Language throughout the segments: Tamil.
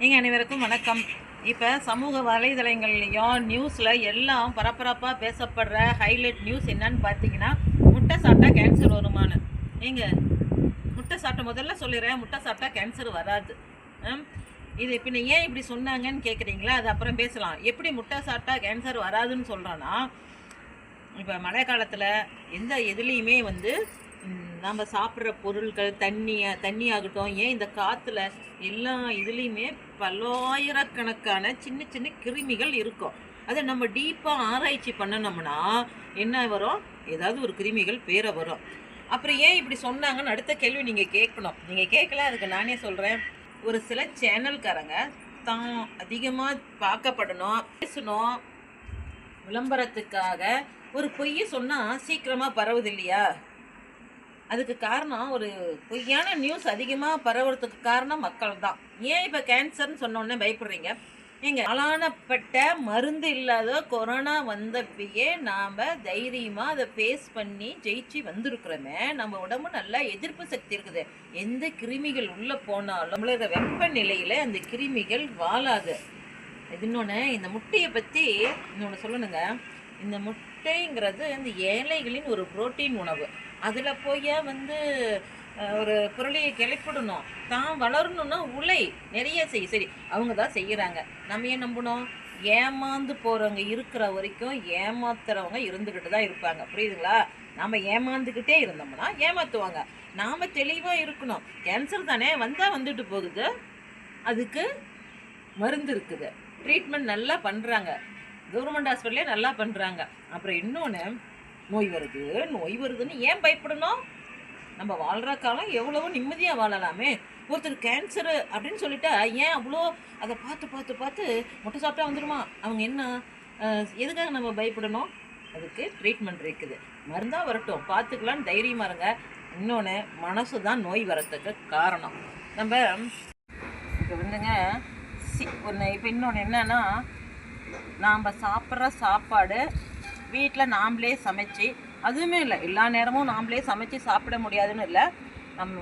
நீங்கள் அனைவருக்கும் வணக்கம். இப்போ சமூக வலைதளங்கள்லையும் நியூஸில் எல்லாம் பரபரப்பாக பேசப்படுற ஹைலைட் நியூஸ் என்னன்னு பார்த்தீங்கன்னா முட்டை சாப்பிட்டா கேன்சர் வருமானு ஏங்க முட்டை சாப்பிட்ட முதல்ல சொல்லிடுறேன் முட்டை சாப்பிட்டா கேன்சர் வராது. ம்? இது இப்போ நீ ஏன் இப்படி சொன்னாங்கன்னு கேட்குறீங்களா அது அப்புறம் பேசலாம். எப்படி முட்டை சாப்பிட்டா கேன்சர் வராதுன்னு சொல்கிறோன்னா இப்போ மழை காலத்தில் எந்த எதுலேயுமே வந்து நம்ம சாப்பிட்ற பொருட்கள் தண்ணியை தண்ணி ஆகட்டும். ஏன் இந்த காற்றுல எல்லா இதுலேயுமே பல்லாயிரக்கணக்கான சின்ன சின்ன கிருமிகள் இருக்கும். அதை நம்ம டீப்பாக ஆராய்ச்சி பண்ணனோம்னா என்ன வரும்? ஏதாவது ஒரு கிருமிகள் பேரை வரும். அப்புறம் ஏன் இப்படி சொன்னாங்கன்னு அடுத்த கேள்வி நீங்கள் கேட்கணும். நீங்கள் கேட்கல அதுக்கு நானே சொல்கிறேன் ஒரு சில சேனல்காரங்க தான் அதிகமாக பார்க்கப்படணும் பேசணும். விளம்பரத்துக்காக ஒரு பொய்யை சொன்னால் சீக்கிரமாக பரவுது இல்லையா அதுக்கு காரணம் ஒரு பொய்யான நியூஸ் அதிகமாக பரவுறதுக்கு காரணம் மக்கள் தான் ஏன் இப்போ கேன்சர்னு சொன்னோடனே பயப்படுறீங்க? எங்கள் அலானப்பட்ட மருந்து இல்லாத கொரோனா வந்தப்பயே நாம் தைரியமாக அதை ஃபேஸ் பண்ணி ஜெயிச்சு வந்திருக்கிறோமே. நம்ம உடம்பு நல்லா எதிர்ப்பு சக்தி இருக்குது. எந்த கிருமிகள் உள்ளே போனாலும் நம்மளோட வெப்பநிலையில் அந்த கிருமிகள் வாழாது. இது இன்னொன்று இந்த முட்டையை பற்றி இன்னொன்று சொல்லணுங்க. இந்த முட்டைங்கிறது இந்த ஏழைகளின் ஒரு புரோட்டீன் உணவு. அதில் போய் வந்து ஒரு பொருளையை கிளப்பிடணும். தான் வளரணும்னா உலை நிறைய செய் சரி அவங்க தான் செய்கிறாங்க நம்ம ஏன் நம்பணும் ஏமாந்து போகிறவங்க இருக்கிற வரைக்கும் ஏமாத்துறவங்க இருந்துக்கிட்டு தான் இருப்பாங்க. புரியுதுங்களா? நாம் ஏமாந்துக்கிட்டே இருந்தோம்னா ஏமாற்றுவாங்க நாம் தெளிவாக இருக்கணும். கேன்சர் தானே? வந்தால் வந்துட்டு போகுது. அதுக்கு மருந்து இருக்குது. ட்ரீட்மெண்ட் நல்லா பண்ணுறாங்க கவர்மெண்ட் ஹாஸ்பிட்டலே நல்லா பண்ணுறாங்க அப்புறம் இன்னொன்று நோய் வருது நோய் வருதுன்னு ஏன் பயப்படணும்? நம்ம வாழ்கிற காலம் எவ்வளவோ நிம்மதியாக வாழலாமே. ஒருத்தர் கேன்சரு அப்படின்னு சொல்லிட்டா ஏன் அவ்வளோ அதை பார்த்து பார்த்து பார்த்து முட்டை சாப்பிட்டா வந்துடுமா அவங்க என்ன? எதுக்காக நம்ம பயப்படணும்? அதுக்கு ட்ரீட்மெண்ட் இருக்குது. மருந்தாக வரட்டும். பார்த்துக்கலான்னு தைரியமாக இருங்க. இன்னொன்று மனசு தான் நோய் வரத்துக்கு காரணம். நம்ம இப்போ வந்துங்க சி ஒன்று இப்போ இன்னொன்று என்னன்னா நாம் சாப்பிட்ற சாப்பாடு வீட்டில் நாம்ளே சமைச்சு அதுவுமே இல்லை எல்லா நேரமும் நாம்ளே சமைச்சு சாப்பிட முடியாதுன்னு இல்லை. நம்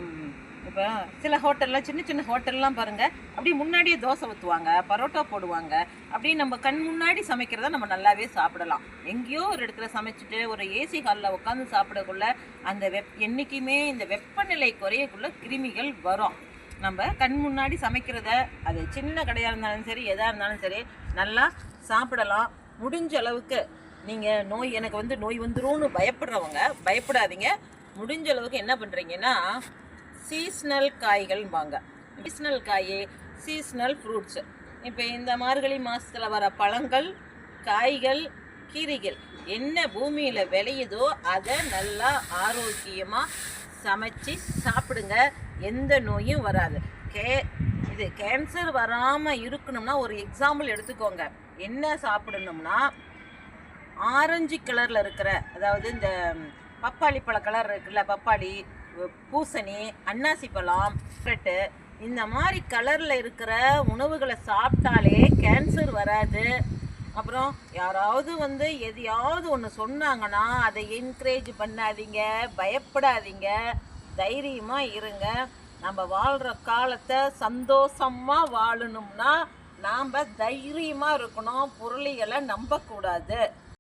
இப்போ சில ஹோட்டலில் சின்ன சின்ன ஹோட்டல்லாம் பாருங்கள் அப்படியே முன்னாடியே தோசை ஊற்றுவாங்க பரோட்டா போடுவாங்க அப்படி நம்ம கண் முன்னாடி சமைக்கிறத நம்ம நல்லாவே சாப்பிடலாம். எங்கேயோ ஒரு இடத்துல சமைச்சிட்டு ஒரு ஏசி ஹாலில் உட்காந்து சாப்பிடக்குள்ள அந்த வெப் என்றைக்குமே இந்த வெப்பநிலை குறையக்குள்ள கிருமிகள் வரும். நம்ம கண் முன்னாடி சமைக்கிறத அது சின்ன கடையாக இருந்தாலும் சரி எதாக இருந்தாலும் சரி நல்லா சாப்பிடலாம். முடிஞ்ச அளவுக்கு நீங்கள் நோய் எனக்கு வந்து நோய் வந்துரும்னு பயப்படுறவங்க பயப்படாதீங்க. முடிஞ்ச அளவுக்கு என்ன பண்ணுறீங்கன்னா சீஸ்னல் காய்கள்பாங்க சீஸ்னல் காய் சீஸ்னல் ஃப்ரூட்ஸ் இப்போ இந்த மார்கழி மாதத்தில் வர பழங்கள் காய்கள் கீரைகள் என்ன பூமியில் விளையுதோ அதை நல்லா ஆரோக்கியமாக சமைச்சு சாப்பிடுங்க. எந்த நோயும் வராது. கே இது கேன்சர் வராமல் இருக்கணும்னா ஒரு எக்ஸாம்பிள் எடுத்துக்கோங்க. என்ன சாப்பிடணும்னா ஆரஞ்சு கலரில் இருக்கிற அதாவது இந்த பப்பாளி பழ கலர் இருக்குல்ல பப்பாளி பூசணி அன்னாசி பழம் கேரட்டு இந்த மாதிரி கலரில் இருக்கிற உணவுகளை சாப்பிட்டாலே கேன்சர் வராது. அப்புறம் யாராவது வந்து எதையாவது ஒன்று சொன்னாங்கன்னா அதை என்கரேஜ் பண்ணாதீங்க பயப்படாதீங்க தைரியமாக இருங்க. நம்ம வாழ்கிற காலத்தை சந்தோஷமாக வாழணும்னா நாம் தைரியமாக இருக்கணும் பொருளிகளை நம்பக்கூடாது.